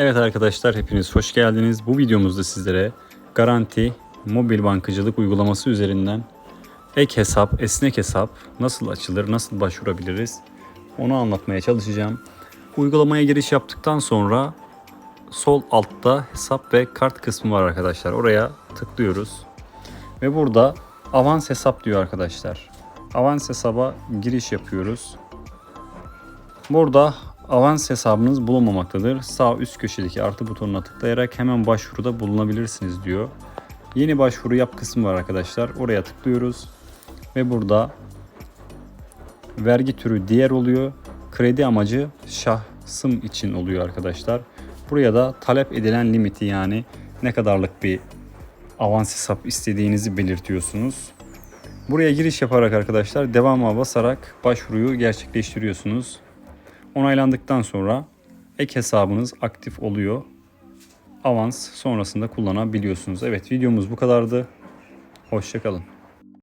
Evet arkadaşlar hepiniz hoş geldiniz. Bu videomuzda sizlere Garanti mobil bankacılık uygulaması üzerinden ek hesap, esnek hesap nasıl açılır, nasıl başvurabiliriz onu anlatmaya çalışacağım. Uygulamaya giriş yaptıktan sonra sol altta hesap ve kart kısmı var arkadaşlar. Oraya tıklıyoruz. Ve burada avans hesap diyor arkadaşlar. Avans hesaba giriş yapıyoruz. Burada avans hesabınız bulunmamaktadır. Sağ üst köşedeki artı butonuna tıklayarak hemen başvuruda bulunabilirsiniz diyor. Yeni başvuru yap kısmı var arkadaşlar. Oraya tıklıyoruz. Ve burada vergi türü diğer oluyor. Kredi amacı şahsım için oluyor arkadaşlar. Buraya da talep edilen limiti yani ne kadarlık bir avans hesap istediğinizi belirtiyorsunuz. Buraya giriş yaparak arkadaşlar devama basarak başvuruyu gerçekleştiriyorsunuz. Onaylandıktan sonra ek hesabınız aktif oluyor. Avans sonrasında kullanabiliyorsunuz. Evet videomuz bu kadardı. Hoşçakalın.